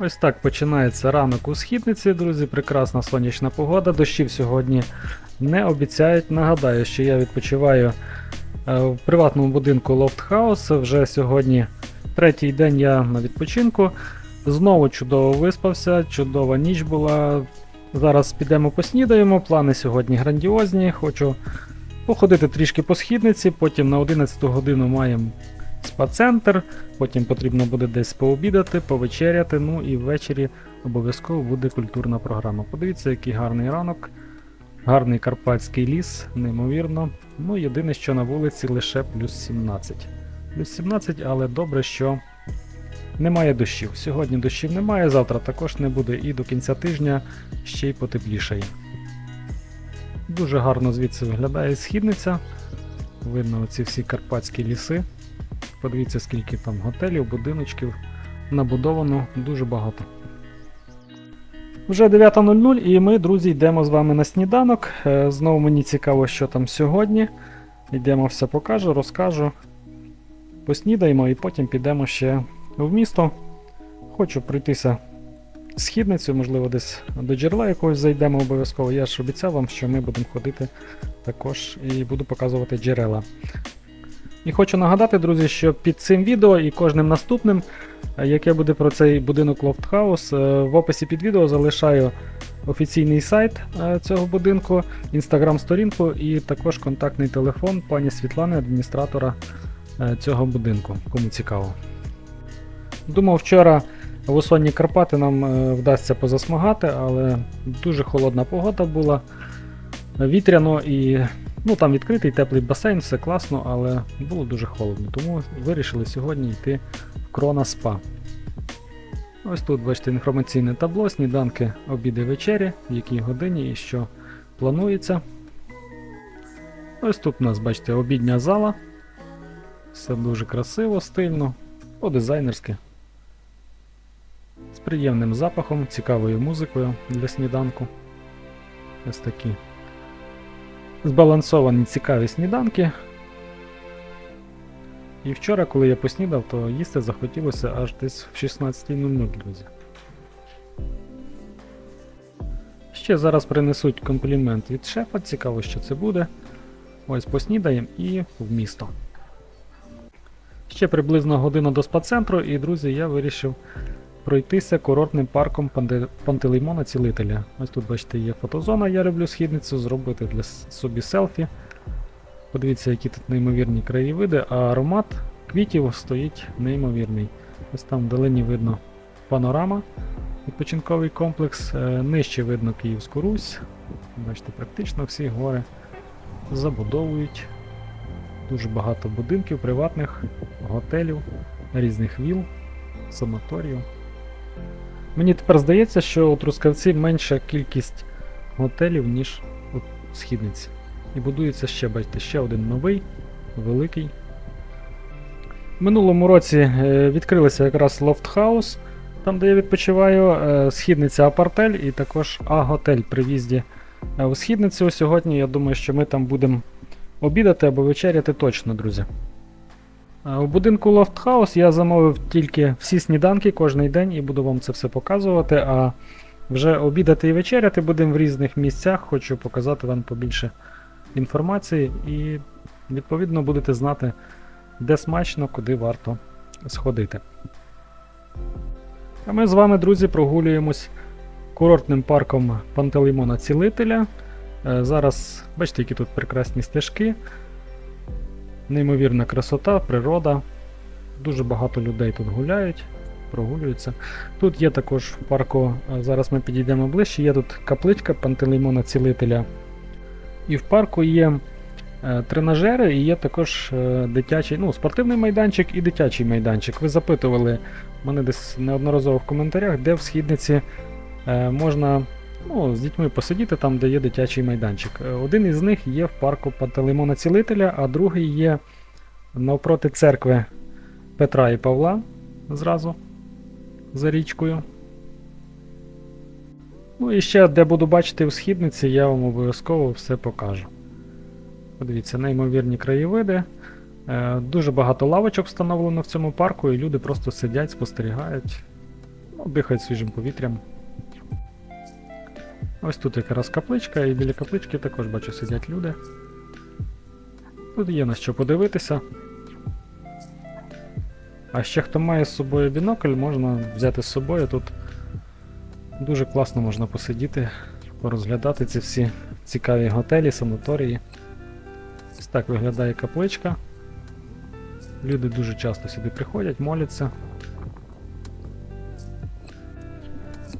Ось так починається ранок у східниці, друзі. Прекрасна сонячна погода. Дощів сьогодні не обіцяють. Нагадаю, що я відпочиваю е, в приватному будинку Loft House. Вже сьогодні третій день я на відпочинку. Знову чудово виспався, чудова ніч була. Зараз підемо поснідаємо. Плани сьогодні грандіозні. Хочу походити трішки по східниці, потім на 11 годину маємо спа-центр. Потім потрібно буде десь пообідати, повечеряти. Ну і ввечері обов'язково буде культурна програма. Подивіться, який гарний ранок, гарний карпатський ліс, неймовірно. Ну, єдине, що на вулиці лише плюс 17. Плюс 17, але добре, що немає дощів. Сьогодні дощів немає, завтра також не буде, і до кінця тижня ще й потеплішає. Дуже гарно звідси виглядає східниця. Видно оці всі карпатські ліси. Подивіться, скільки там готелів, будиночків набудовано дуже багато. Вже 9.00 і ми, друзі, йдемо з вами на сніданок. Е, Знову мені цікаво, що там сьогодні. Йдемо все покажу, розкажу. Поснідаємо і потім підемо ще в місто. Хочу пройтися східницю, можливо, десь до джерела якогось зайдемо обов'язково. Я ж обіцяв вам, що ми будемо ходити також і буду показувати джерела. І хочу нагадати, друзі, що під цим відео і кожним наступним, е, яке буде про цей будинок House, е, в описі під відео залишаю офіційний сайт е, цього будинку, інстаграм-сторінку і також контактний телефон пані Світлани, адміністратора цього будинку, кому цікаво. Думав, вчора в Осонні Карпати нам вдасться позасмагати, але дуже холодна погода була. Вітряно і Ну там відкритий теплий басейн, все класно, але було дуже холодно, тому вирішили сьогодні йти в Крона Спа. Ось тут, бачите, інформаційне табло, сніданки, обіди вечері, в якій годині і що планується. Ось тут у нас, бачите, обідня зала. Все дуже красиво, стильно, по-дизайнерськи. З приємним запахом, цікавою музикою для сніданку. Ось такі збалансовані цікаві сніданки. І вчора, коли я поснідав, то їсти захотілося аж десь в 16.00, друзі. Ще зараз принесуть комплімент від шефа, цікаво, що це буде. Ось поснідаємо і в місто. Ще приблизно година до спа-центру, і, друзі, я вирішив пройтися курортним парком Пантелеймона Цілителя. Ось тут, бачите, є фотозона, я люблю східницю, зробити для собі селфі. Подивіться, які тут неймовірні краєвиди, а аромат квітів стоїть неймовірний. Ось там вдалині видно панорама, відпочинковий комплекс, е, нижче видно Київську Русь. Бачите, практично всі гори забудовують. Дуже багато будинків, приватних, готелів, різних віл, санаторіїв. Мені тепер здається, що у Трускавці менша кількість готелів, ніж у Східниці. І будується ще, бачите, ще один новий, великий. В минулому році е, відкрилися якраз House, там де я відпочиваю, е, Східниця Апартель і також А-готель при в'їзді е, у Східницю. Сьогодні я думаю, що ми там будемо обідати або вечеряти точно, друзі. А У будинку House я замовив тільки всі сніданки кожен день і буду вам це все показувати. А вже обідати і вечеряти будемо в різних місцях. Хочу показати вам побільше інформації і, відповідно, будете знати, де смачно, куди варто сходити. А ми з вами, друзі, прогулюємось курортним парком Пантелеймона Цілителя. Е, Зараз бачите, які тут прекрасні стежки. Неймовірна красота, природа. Дуже багато людей тут гуляють, прогулюються. Тут є також в парку, зараз ми підійдемо ближче, є тут капличка Пантелеймона Цілителя. І в парку є е, тренажери і є також е, дитячий, ну, спортивний майданчик і дитячий майданчик. Ви запитували мене десь неодноразово в коментарях, де в східниці е, можна ну, з дітьми посидіти там, де є дитячий майданчик. Е, Один із них є в парку Пантелеймона Цілителя, а другий є навпроти церкви Петра і Павла зразу за річкою. Ну і ще, де буду бачити в східниці, я вам обов'язково все покажу. Подивіться, неймовірні краєвиди. Е, Дуже багато лавочок встановлено в цьому парку, і люди просто сидять, спостерігають. Ну, дихають свіжим повітрям. Ось тут якраз капличка, і біля каплички також бачу сидять люди. Тут є на що подивитися. А ще хто має з собою бінокль, можна взяти з собою. Тут дуже класно можна посидіти, порозглядати ці всі цікаві готелі, санаторії. Ось так виглядає капличка. Люди дуже часто сюди приходять, моляться.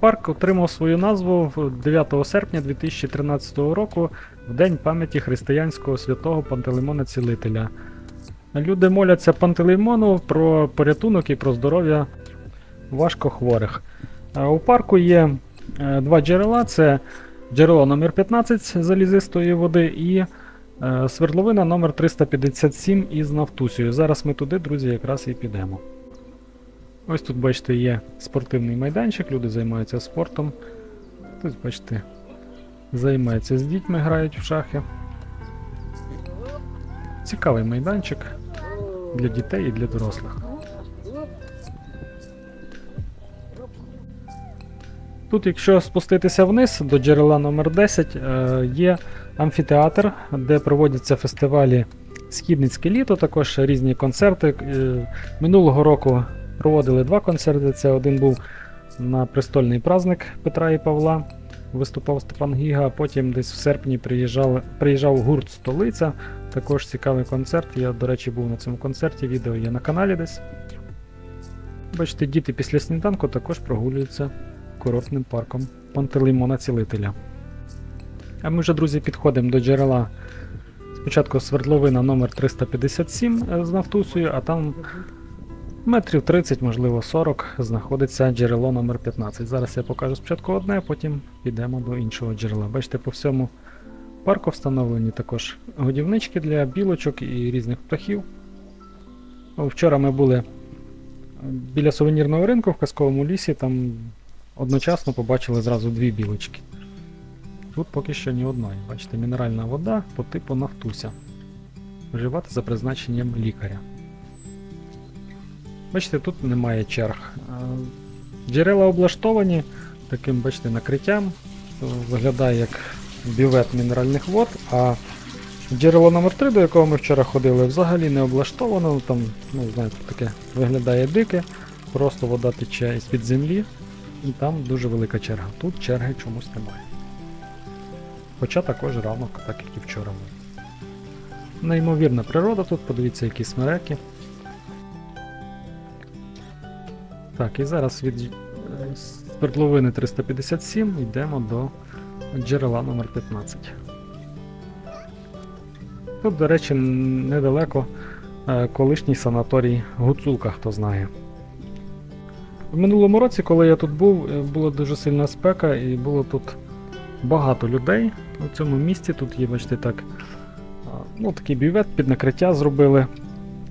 Парк отримав свою назву 9 серпня 2013 року в День пам'яті християнського святого Пантелеймона Цілителя. Люди моляться Пантелеймону про порятунок і про здоров'я важкохворих. Е, У парку є е, два джерела: це джерело номер 15 залізистої води і е, свердловина номер 357 із Нафтусією. Зараз ми туди, друзі, якраз і підемо. Ось тут, бачите, є спортивний майданчик, люди займаються спортом. Хтось, бачите, займається з дітьми, грають в шахи. Цікавий майданчик для дітей і для дорослих. Тут, якщо спуститися вниз до джерела номер 10 е, є амфітеатр, де проводяться фестивалі Східницьке літо, також різні концерти. Е, Минулого року проводили два концерти. Це один був на престольний праздник Петра і Павла. Виступав Степан Гіга, а потім десь в серпні приїжджав, приїжджав гурт Столиця. Також цікавий концерт. Я, до речі, був на цьому концерті, відео є на каналі десь. Бачите, діти після сніданку також прогулюються курортним парком Пантелеймона Цілителя. А ми вже, друзі, підходимо до джерела. Спочатку свердловина номер 357 е, з Нафтусою, а там метрів 30, можливо 40, знаходиться джерело номер 15. Зараз я покажу спочатку одне, а потім підемо до іншого джерела. Бачите, по всьому парку встановлені також годівнички для білочок і різних птахів. Вчора ми були біля сувенірного ринку в казковому лісі, там одночасно побачили зразу дві білочки. Тут поки що ні одної. Бачите, мінеральна вода по типу нафтуся. Вживати за призначенням лікаря. Бачите, тут немає черг. Е, Джерела облаштовані таким, бачите, накриттям. Е, Виглядає як бювет мінеральних вод, а джерело номер 3 до якого ми вчора ходили, взагалі не облаштовано. Там, ну, знаєте, таке виглядає дике, просто вода тече із-під землі, і там дуже велика черга. Тут черги чомусь немає. Хоча також ранок, так як і вчора був. Неймовірна природа тут, подивіться, які смереки. Так, і зараз від е, свердловини 357 йдемо до джерела номер 15. Тут, до речі, недалеко е, колишній санаторій Гуцулка, хто знає. В минулому році, коли я тут був, е, була дуже сильна спека і було тут багато людей у цьому місці. Тут є, бачите, так, ну, такий бювет під накриття зробили.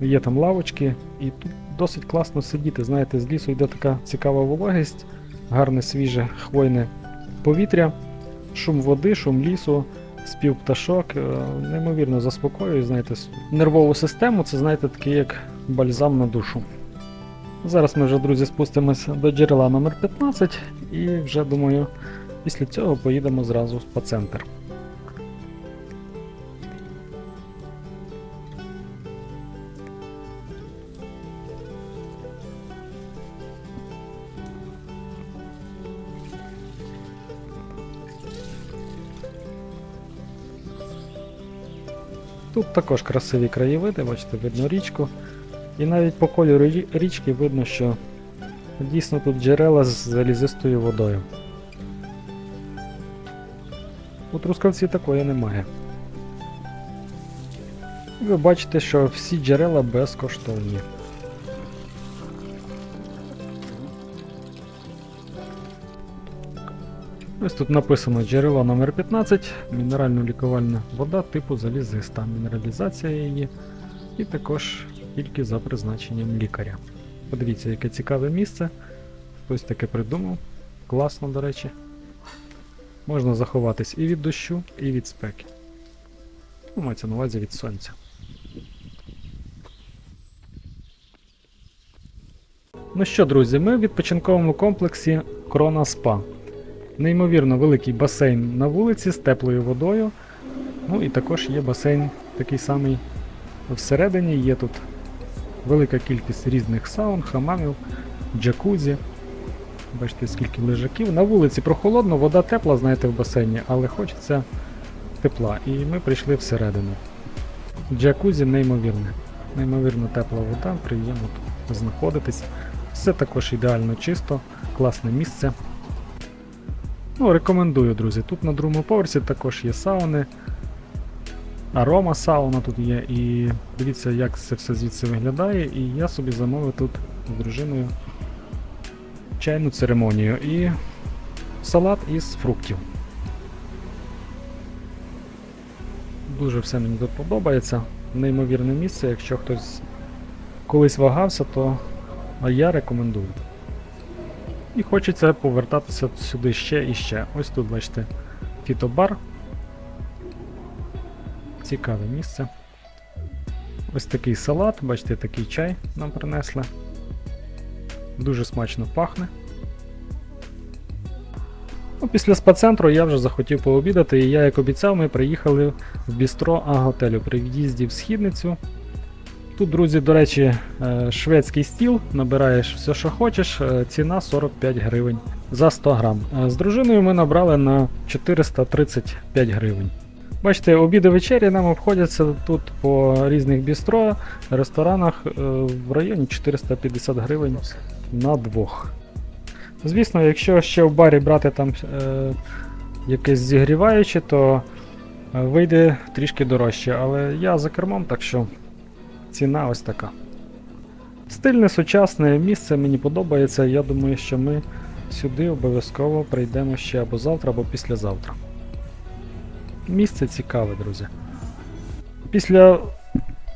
Є там лавочки, і тут досить класно сидіти. Знаєте, з лісу йде така цікава вологість, гарне свіже хвойне повітря, шум води, шум лісу, спів пташок. е, Неймовірно заспокоює, знаєте, нервову систему. Це, знаєте, такий як бальзам на душу. Зараз ми вже, друзі, спустимося до джерела номер 15 і вже думаю, після цього поїдемо зразу в спа-центр. Тут також красиві краєвиди, бачите, видно річку. І навіть по кольору річки видно, що дійсно тут джерела з залізистою водою. У Трускавці такої немає. Ви бачите, що всі джерела безкоштовні. Ось тут написано джерело номер 15 мінерально-лікувальна вода типу залізиста, мінералізація її, і також тільки за призначенням лікаря. Подивіться, яке цікаве місце. Хтось таке придумав. Класно, до речі. Можна заховатись і від дощу, і від спеки. Ну, мається на увазі від сонця. Ну що, друзі, ми в відпочинковому комплексі Крона Спа. Неймовірно великий басейн на вулиці з теплою водою. Ну і також є басейн такий самий всередині. Є тут велика кількість різних саун, хамамів, джакузі. Бачите, скільки лежаків. На вулиці прохолодно, вода тепла, знаєте, в басейні, але хочеться тепла. І ми прийшли всередину. Джакузі неймовірне. Неймовірно тепла вода, приємно тут знаходитись. Все також ідеально чисто, класне місце. Ну, рекомендую, друзі. Тут на другому поверсі також є сауни. Арома сауна тут є. І дивіться, як це все звідси виглядає. І я собі замовив тут з дружиною чайну церемонію і салат із фруктів. Дуже все мені тут подобається. Неймовірне місце. Якщо хтось колись вагався, то я рекомендую. І хочеться повертатися сюди ще і ще. Ось тут, бачите, фітобар. Цікаве місце. Ось такий салат, бачите, такий чай нам принесли. Дуже смачно пахне. Ну, після спа-центру я вже захотів пообідати, і я, як обіцяв, ми приїхали в бістро А-готелю при в'їзді в східницю. Тут, друзі, до речі, е, шведський стіл, набираєш все, що хочеш, е, ціна 45 гривень за 100 грам. Е, З дружиною ми набрали на 435 гривень. Бачите, обіди вечері нам обходяться тут по різних бістро, ресторанах в районі 450 гривень на двох. Звісно, якщо ще в барі брати там е, якесь зігріваюче, то вийде трішки дорожче, але я за кермом, так що ціна ось така. Стильне сучасне місце мені подобається. Я думаю, що ми сюди обов'язково прийдемо ще або завтра, або післязавтра. Місце цікаве, друзі. Після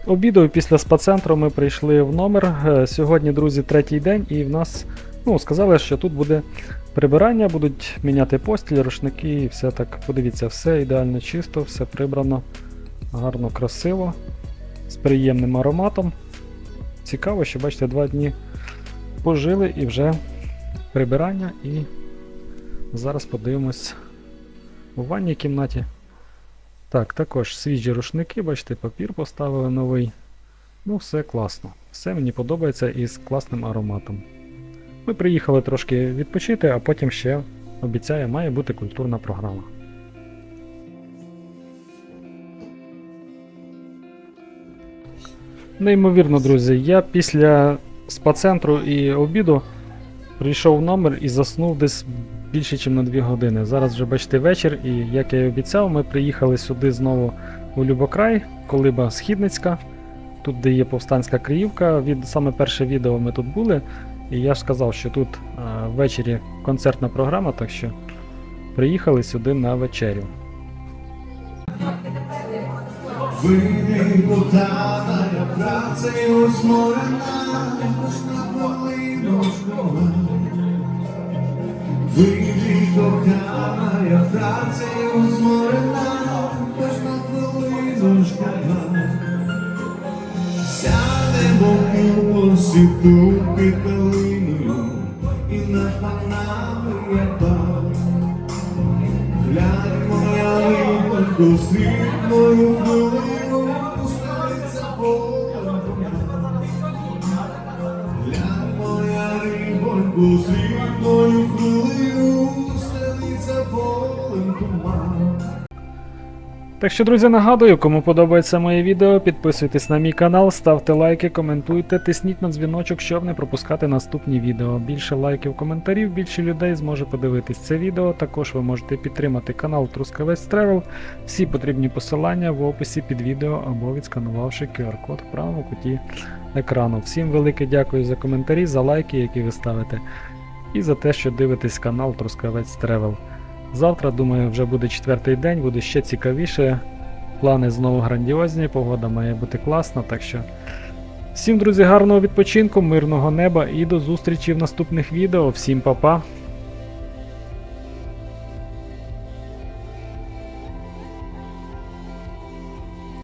обіду і після спа-центру ми прийшли в номер. Е, Сьогодні, друзі, третій день, і в нас ну, сказали, що тут буде прибирання, будуть міняти постіль, рушники і все так. Подивіться, все ідеально чисто, все прибрано, гарно, красиво, з приємним ароматом. Цікаво, що бачите, два дні пожили і вже прибирання. І зараз подивимось у ванній кімнаті. Так, також свіжі рушники, бачите, папір поставили новий. Ну, все класно. Все мені подобається і з класним ароматом. Ми приїхали трошки відпочити, а потім ще обіцяю, має бути культурна програма. Неймовірно, друзі, я після спа-центру і обіду прийшов в номер і заснув десь більше, ніж на 2 години. Зараз вже бачите вечір, і як я і обіцяв, ми приїхали сюди знову у Любокрай, колиба Східницька, тут де є повстанська Криївка. Від саме перше відео ми тут були. І я ж сказав, що тут а, ввечері концертна програма, так що приїхали сюди на вечерю. Вийди кохана, працею зморена, на хвилину школа. Вийди кохана, я працею зморена, хоч на хвилину школа. Сядемо купу сіту під калиною, і над панами я пав. Глянь, моя рибонько, світ мою хвилину, рибонько, світ мою хвилину, Так що, друзі, нагадую, кому подобається моє відео, підписуйтесь на мій канал, ставте лайки, коментуйте, тисніть на дзвіночок, щоб не пропускати наступні відео. Більше лайків, коментарів, більше людей зможе подивитись це відео. Також ви можете підтримати канал Трускавець Тревел. Всі потрібні посилання в описі під відео або відсканувавши QR-код в правому куті екрану. Всім велике дякую за коментарі, за лайки, які ви ставите, і за те, що дивитесь канал Трускавець Тревел. Завтра, думаю, вже буде четвертий день, буде ще цікавіше. Плани знову грандіозні, погода має бути класна, так що. Всім, друзі, гарного відпочинку, мирного неба і до зустрічі в наступних відео. Всім па-па!